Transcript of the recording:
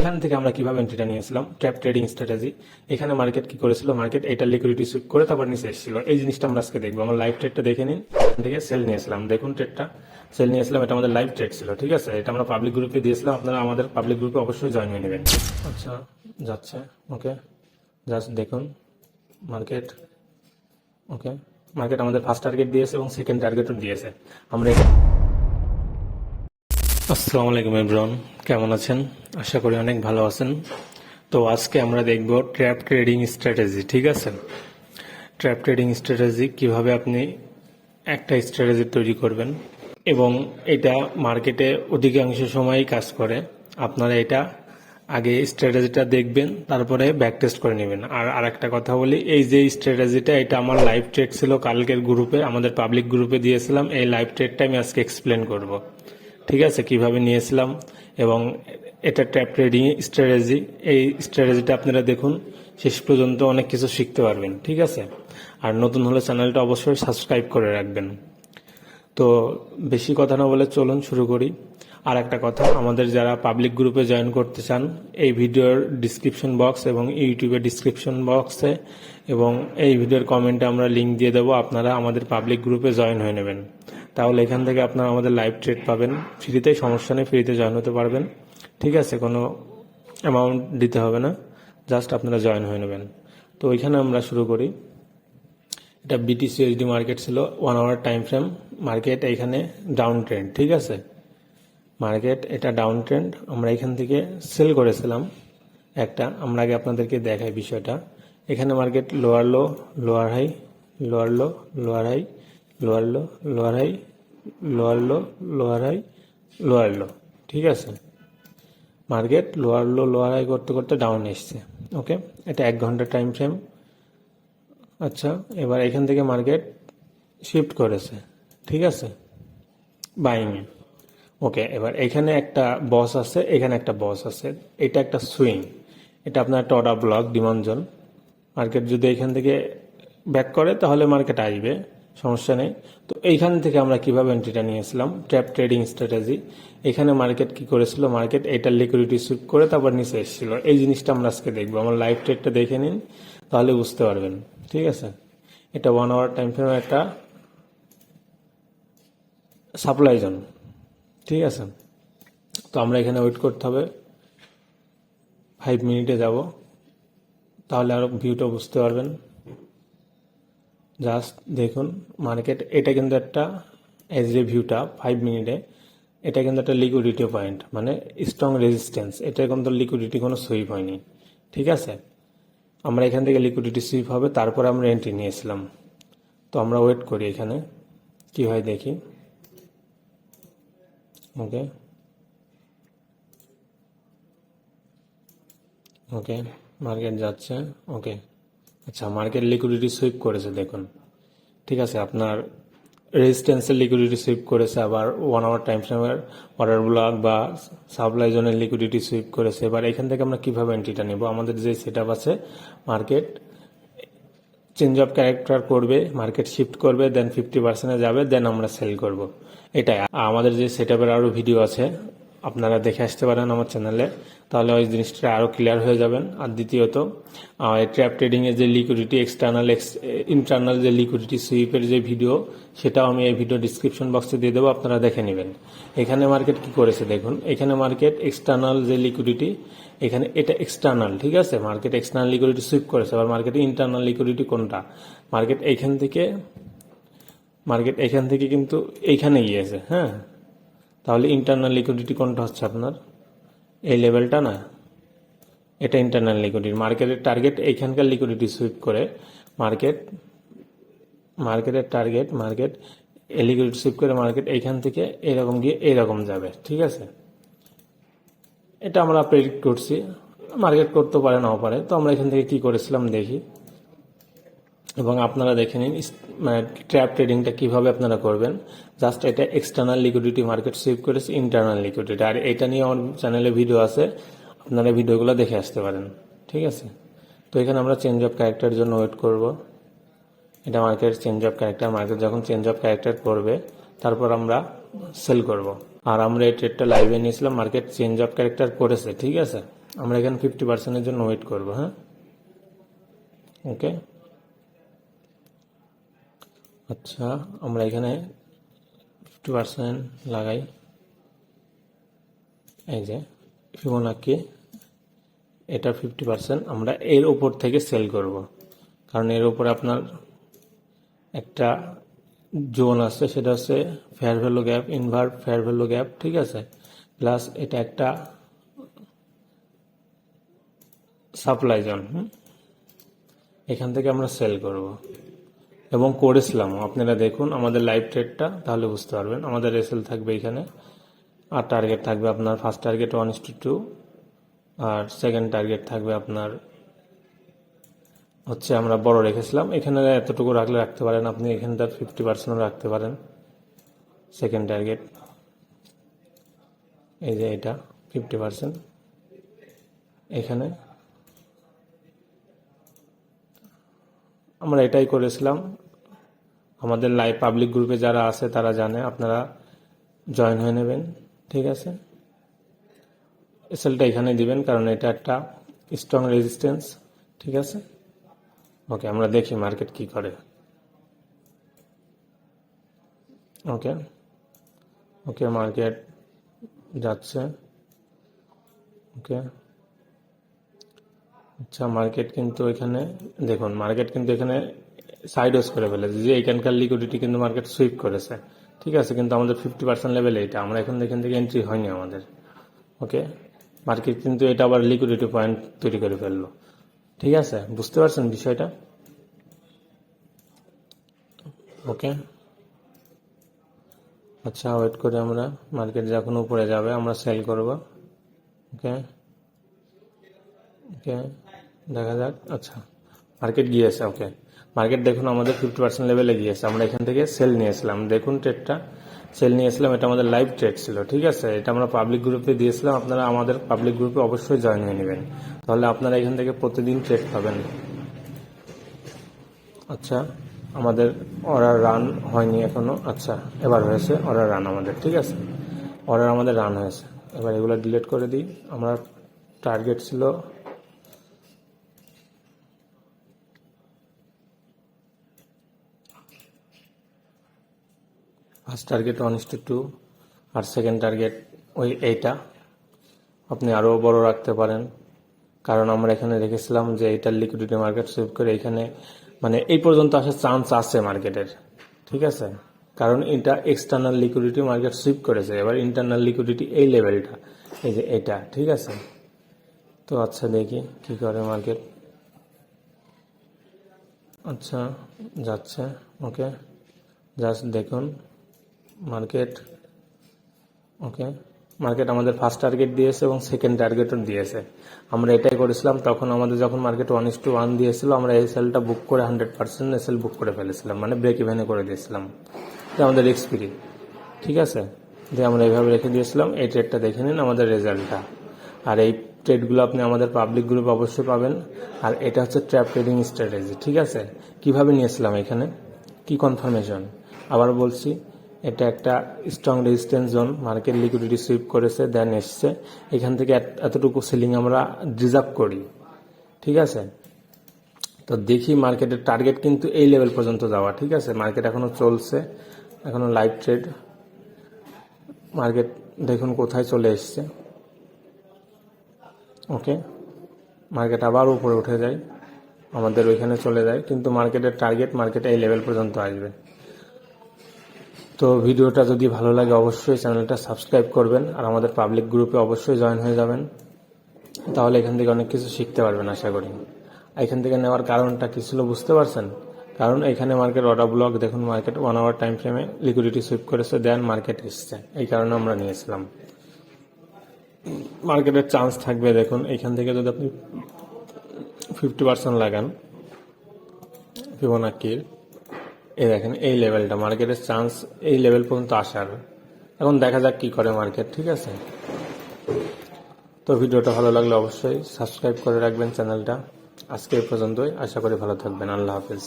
এখান থেকে আমরা কীভাবে এন্ট্রিটা নিয়েছিলাম? ট্র্যাপ ট্রেডিং স্ট্র্যাটেজি এখানে মার্কেট কি করেছিল? মার্কেট এটা লিকুইডিটি সুইপ করে তারপর নিচে এসেছিল। এই জিনিসটা আমরা আজকে দেখব। আমরা লাইভ ট্রেডটা দেখে নিন। এখান থেকে সেল নিয়েছিলাম। দেখুন ট্রেডটা সেল নিয়েছিলাম। এটা আমাদের লাইভ ট্রেড ছিল, ঠিক আছে? এটা আমরা পাবলিক গ্রুপে দিয়েছিলাম। আপনারা আমাদের পাবলিক গ্রুপে অবশ্যই জয়েন হয়ে নেবেন। আচ্ছা যাচ্ছে। ওকে জাস্ট দেখুন। মার্কেট ওকে মার্কেট আমাদের ফার্স্ট টার্গেট দিয়েছে এবং সেকেন্ড টার্গেটও দিয়েছে। আমরা আসসালামু আলাইকুম এভরিওয়ান। কেমন আছেন? আশা করি অনেক ভালো আছেন। তো আজকে আমরা দেখব ট্র্যাপ ট্রেডিং স্ট্র্যাটেজি, ঠিক আছে? ট্র্যাপ ট্রেডিং স্ট্র্যাটেজি, কীভাবে আপনি একটা স্ট্র্যাটেজি তৈরি করবেন এবং এটা মার্কেটে অধিকাংশ সময়ই কাজ করে। আপনারা এটা আগে স্ট্র্যাটেজিটা দেখবেন, তারপরে ব্যাক টেস্ট করে নেবেন। আর আরেকটা কথা বলি, এই যে স্ট্র্যাটেজিটা, এটা আমার লাইভ ট্রেড ছিল কালকের গ্রুপে আমাদের পাবলিক গ্রুপে দিয়েছিলাম, এই লাইভ ট্রেডটা আমি আজকে এক্সপ্লেন করব। ঠিক আছে, কীভাবে নিয়েছিলাম এবং এটা ট্র্যাপ ট্রেডিং স্ট্র্যাটেজি এই স্ট্র্যাটেজিটা আপনারা দেখুন, শেষ পর্যন্ত অনেক কিছু শিখতে পারবেন, ঠিক আছে? আর নতুন হলে চ্যানেলটা অবশ্যই সাবস্ক্রাইব করে রাখবেন। তো বেশি কথা না বলে চলুন শুরু করি। আর একটা কথা, আমাদের যারা পাবলিক গ্রুপে জয়েন করতে চান, এই ভিডিওর ডিসক্রিপশন বক্স এবং ইউটিউবের ডিসক্রিপশন বক্সে এবং এই ভিডিওর কমেন্টে আমরা লিংক দিয়ে দেবো, আপনারা আমাদের পাবলিক গ্রুপে জয়েন হয়ে নেবেন। তাহলে এখান থেকে আপনারা আমাদের লাইভ ট্রেড পাবেন। ফ্রিতে সমস্যা নেই, ফ্রিতে জয়েন হতে পারবেন। ঠিক আছে, কোনো অ্যামাউন্ট দিতে হবে না জাস্ট আপনারা জয়েন হয়ে নেবেন। তো ওইখানে আমরা শুরু করি। এটা বিটিসি এইচডি মার্কেট ছিল one hour time frame market এখানে ডাউন ট্রেন্ড ঠিক আছে? মার্কেট এটা ডাউন ট্রেন্ড আমরা এখান থেকে সেল করেছিলাম একটা। আমরা আগে আপনাদেরকে দেখাই বিষয়টা। এখানে market lower low lower high lower low lower high lower low lower high lower low, lower high, lower low, ঠিক আছে? Market lower low, lower high করতে করতে ডাউন এসছে ওকে এটা এক ঘণ্টার টাইম ফ্রেম আচ্ছা এবার এখান থেকে মার্কেট শিফট করেছে, ঠিক আছে? বাইংয়ে ওকে এবার এখানে একটা বস আছে, এখানে একটা বস আছে, এটা একটা সুইং এটা আপনার একটা অর্ডার ব্লক ডিমান্ডজন মার্কেট যদি এখান থেকে ব্যাক করে, তাহলে মার্কেট আসবে। সমস্যা নেই। তো এইখান থেকে আমরা কীভাবে এন্ট্রিটা নিয়েছিলাম? ট্র্যাপ ট্রেডিং স্ট্র্যাটেজি এখানে মার্কেট কি করেছিল? মার্কেট এটা লিকুইডিটি সুইপ করে তারপর নিচে এসেছিল। এই জিনিসটা আমরা আজকে দেখব। আমার লাইভ ট্রেডটা দেখে নিন, তাহলে বুঝতে পারবেন। ঠিক আছে? এটা ওয়ান আওয়ার টাইম ফ্রেম একটা সাপ্লাই জোন ঠিক আছে? তো আমরা এখানে ওয়েট করতে হবে। ফাইভ মিনিটে যাব। তাহলে আরও ভিউটা বুঝতে পারবেন। জাস্ট দেখুন মার্কেট এটা কিন্তু একটা এজ ভিউটা ফাইভ মিনিটে এটা কিন্তু একটা লিকুইডিটি পয়েন্ট মানে স্ট্রং রেজিস্ট্যান্স এটা কিন্তু লিকুইডিটি কোনো সুইপ হয়নি, ঠিক আছে? আমরা এখান থেকে লিকুইডিটি সুইপ হবে, তারপরে আমরা এন্ট্রি নিয়েছিলাম। তো আমরা ওয়েট করি এখানে, কি হয় দেখি। ওকে ওকে মার্কেট যাচ্ছে ওকে আচ্ছা মার্কেট লিকুইডিটি সুইপ করেছে, দেখুন। ঠিক আছে, আপনার রেজিস্ট্যান্সের লিকুইডিটি সুইপ করেছে, আবার ওয়ান আওয়ার টাইম ফ্রেমের অর্ডার ব্লক বা সাপ্লাই জোনের লিকুইডিটি সুইপ করেছে। এবার এখান থেকে আমরা কীভাবে এন্ট্রিটা নেব? আমাদের যে সেট আছে মার্কেট চেঞ্জ অফ ক্যারেক্টার করবে মার্কেট শিফট করবে দেন ফিফটি পার্সেন্টে যাবে দেন আমরা সেল করব। এটাই। আমাদের যে সেট আপের আরও ভিডিও আছে আপনারা দেখে আসতে পারেন আমার চ্যানেলে তাহলে ওই জিনিসটা আরও ক্লিয়ার হয়ে যাবেন। আর দ্বিতীয়ত ট্র্যাপ ট্রেডিংয়ের যে লিকুইডিটি এক্সটার্নাল ইন্টারনাল যে লিকুইডিটি সুইপের যে ভিডিও সেটাও আমি এই ভিডিও ডিসক্রিপশন বক্সে দিয়ে দেবো, আপনারা দেখে নেবেন। এখানে মার্কেট কি করেছে দেখুন। এখানে মার্কেট এক্সটার্নাল যে লিকুইডিটি এখানে এটা এক্সটার্নাল ঠিক আছে? মার্কেট এক্সটার্নাল লিকুইডিটি সুইপ করেছে। আবার মার্কেটে ইন্টারনাল লিকুইডিটি কোনটা? মার্কেট এইখান থেকে মার্কেট এখান থেকে কিন্তু এইখানে গিয়েছে হ্যাঁ? তাহলে ইন্টারনাল লিকুইডিটি কোনটা হচ্ছে আপনার? এই লেভেলটা না? এটা ইন্টারনাল লিকুইডিটি মার্কেটের টার্গেট এইখানকার লিকুইডিটি সুইপ করে মার্কেট মার্কেটের টার্গেট মার্কেট এই লিকুইডিটি সুইপ করে মার্কেট এইখান থেকে এরকম গিয়ে এইরকম যাবে, ঠিক আছে? এটা আমরা প্রেডিক্ট করছি। মার্কেট করতে পারে, নাও পারে। তো আমরা এখান থেকে কি করেছিলাম দেখি। এবং আপনারা দেখে নিন মানে ট্র্যাপ ট্রেডিংটা কীভাবে আপনারা করবেন। জাস্ট এটা এক্সটার্নাল লিকুইডিটি মার্কেট সুইপ করেছে ইন্টারনাল লিকুইডিটি আর এটা নিয়ে আমার চ্যানেলে ভিডিও আছে, আপনারা ভিডিওগুলো দেখে আসতে পারেন। ঠিক আছে? তো এখানে আমরা চেঞ্জ অফ ক্যারেক্টারের জন্য ওয়েট করব। এটা market change of character market যখন চেঞ্জ অফ ক্যারেক্টার করবে, তারপর আমরা সেল করব। আর আমরা এই ট্রেডটা লাইভে নিয়েছিলাম মার্কেট চেঞ্জ অফ ক্যারেক্টার করেছে। ঠিক আছে? আমরা এখানে ফিফটি পার্সেন্টের জন্য ওয়েট করব হ্যাঁ? ওকে আচ্ছা আমরা এখানে ফিফটি পার্সেন্ট লাগাই। এই যে ফিবোনাকি এটা ফিফটি পার্সেন্ট আমরা এর উপর থেকে সেল করব। কারণ এর উপরে আপনার একটা জোন আছে, সেটা হচ্ছে fair value gap invert fair value gap ঠিক আছে? প্লাস এটা একটা সাপ্লাই জোন এখান থেকে আমরা সেল করব। এবং করেছিলাম। আপনারা দেখুন, আমাদের লাইভ ট্রেডটা তাহলে বুঝতে পারবেন। আমাদের এসএল থাকবে এখানে। আর টার্গেট থাকবে আপনার first target one to two R second target থাকবে আপনার, হচ্ছে আমরা বড় রেখেছিলাম। এখানে এতটুকু রাখলে রাখতে পারেন আপনি এখানটার ফিফটি পার্সেন্টও রাখতে পারেন। সেকেন্ড টার্গেট এই যে এটা ফিফটি পার্সেন্ট এখানে, আমরা এটাই করেছিলাম। আমাদের লাইভ পাবলিক গ্রুপে যারা আছে, তারা জানে, আপনারা জয়েন হয়ে নেবেন, ঠিক আছে? এসএলটা এখানে দিবেন, কারণ এটা একটা স্ট্রং রেজিস্ট্যান্স ঠিক আছে? ওকে আমরা দেখি মার্কেট কি করে। ওকে ওকে মার্কেট যাচ্ছে। ওকে আচ্ছা মার্কেট কিন্তু এখানে, দেখুন মার্কেট কিন্তু এখানে সাইড ওয়েস করে ফেলেছে, যে এখানকার লিকুইডিটি কিন্তু মার্কেট সুইপ করেছে। ঠিক আছে, কিন্তু আমাদের ফিফটি পার্সেন্ট লেভেলে এটা আমরা এখন এখান থেকে এন্ট্রি হয়নি আমাদের। ওকে মার্কেট কিন্তু এটা আবার লিকুইডিটি পয়েন্ট তৈরি করে ফেলল। ঠিক আছে, বুঝতে পারছেন বিষয়টা? ওকে আচ্ছা ওয়েট করে আমরা। মার্কেট যখন উপরে যাবে, আমরা সেল করব। ওকে ওকে দেখা যাক। আচ্ছা মার্কেট গিয়েছে ওকে মার্কেট দেখুন, আমাদের ফিফটি পার্সেন্ট লেভেলে গিয়েছে। আমরা এখান থেকে সেল নিয়েছিলাম। দেখুন ট্রেডটা সেল নিয়েছিলাম, এটা আমাদের লাইভ ট্রেড ছিল, ঠিক আছে? এটা আমরা পাবলিক গ্রুপে দিয়েছিলাম। আপনারা আমাদের পাবলিক গ্রুপে অবশ্যই জয়েন হয়ে নেবেন। তাহলে আপনারা এখান থেকে প্রতিদিন ট্রেড পাবেন। আচ্ছা আমাদের অর্ডার রান হয়নি এখনও। আচ্ছা এবার হয়েছে অর্ডার রান আমাদের, ঠিক আছে? অর্ডার আমাদের রান হয়েছে। এবার এগুলো ডিলিট করে দিই। আমরা টার্গেট ছিল first target one is to two second target ওই এইটা। আপনি আরও বড় রাখতে পারেন। কারণ আমরা এখানে রেখেছিলাম যে এইটার লিকুইডিটি মার্কেট সুইপ করে এখানে মানে এই পর্যন্ত আসার চান্স আছে মার্কেটের ঠিক আছে? কারণ এটা এক্সটার্নাল লিকুইডিটি মার্কেট সুইপ করেছে। এবার ইন্টারনাল লিকুইডিটি এই লেভেলটা এই যে এটা। ঠিক আছে? তো আচ্ছা দেখি কি করে মার্কেট আচ্ছা যাচ্ছে। ওকে জাস্ট দেখুন। মার্কেট ওকে মার্কেট আমাদের ফার্স্ট টার্গেট দিয়েছে এবং সেকেন্ড টার্গেটও দিয়েছে। আমরা এটাই করেছিলাম, তখন আমাদের যখন market one is to one দিয়েছিল, আমরা এই সেলটা বুক করে হান্ড্রেড পার্সেন্ট এসএল বুক করে ফেলেছিলাম মানে ব্রেক ইভেনে করে দিয়েছিলাম। এটা আমাদের এক্সপিরি ঠিক আছে? যে আমরা এইভাবে রেখে দিয়েছিলাম, এই ট্রেডটা দেখে নিন আমাদের রেজাল্টটা আর এই ট্রেডগুলো আপনি আমাদের পাবলিক গ্রুপে অবশ্যই পাবেন। আর এটা হচ্ছে ট্র্যাপ ট্রেডিং স্ট্র্যাটেজি ঠিক আছে? কীভাবে নিয়েছিলাম এখানে? কি কনফার্মেশন আবার বলছি এটা একটা strong resistance zone market liquidity sweep করেছে দেন এসছে। এখান থেকে এত- এতটুকু সেলিং আমরা রিজার্ভ করি। ঠিক আছে? তো দেখি মার্কেটের টার্গেট কিন্তু এই লেভেল পর্যন্ত যাওয়া, ঠিক আছে? মার্কেট এখনও চলছে, এখনও লাইভ ট্রেড মার্কেট দেখুন কোথায় চলে এসছে। ওকে মার্কেট আবার উপরে উঠে যায়, আমাদের ওইখানে চলে যায়, কিন্তু মার্কেটের টার্গেট মার্কেট এই লেভেল পর্যন্ত আসবে। তো ভিডিওটা যদি ভালো লাগে অবশ্যই চ্যানেলটা সাবস্ক্রাইব করবেন আর আমাদের পাবলিক গ্রুপে অবশ্যই জয়েন হয়ে যাবেন। তাহলে এখান থেকে অনেক কিছু শিখতে পারবেন আশা করি। এখান থেকে নেওয়ার কারণটা কি ছিল বুঝতে পারছেন? কারণ এখানে মার্কেট অর্ডার ব্লক, দেখুন মার্কেট ওয়ান আওয়ার টাইম ফ্রেমে লিকুইডিটি সুইপ করেছে দেন মার্কেট এসছে। এই কারণে আমরা নিয়েছিলাম। মার্কেটের চান্স থাকবে, দেখুন, এখান থেকে যদি আপনি ফিফটি পার্সেন্ট লাগান ফিবোনাকির এই দেখেন, এই লেভেলটা মার্কেটের চান্স এই লেভেল পর্যন্ত আসার। এখন দেখা যাক কি করে মার্কেট ঠিক আছে? তো ভিডিওটা ভালো লাগলে অবশ্যই সাবস্ক্রাইব করে রাখবেন চ্যানেলটা আজকে এই পর্যন্তই, আশা করি ভালো থাকবেন। আল্লাহ হাফেজ।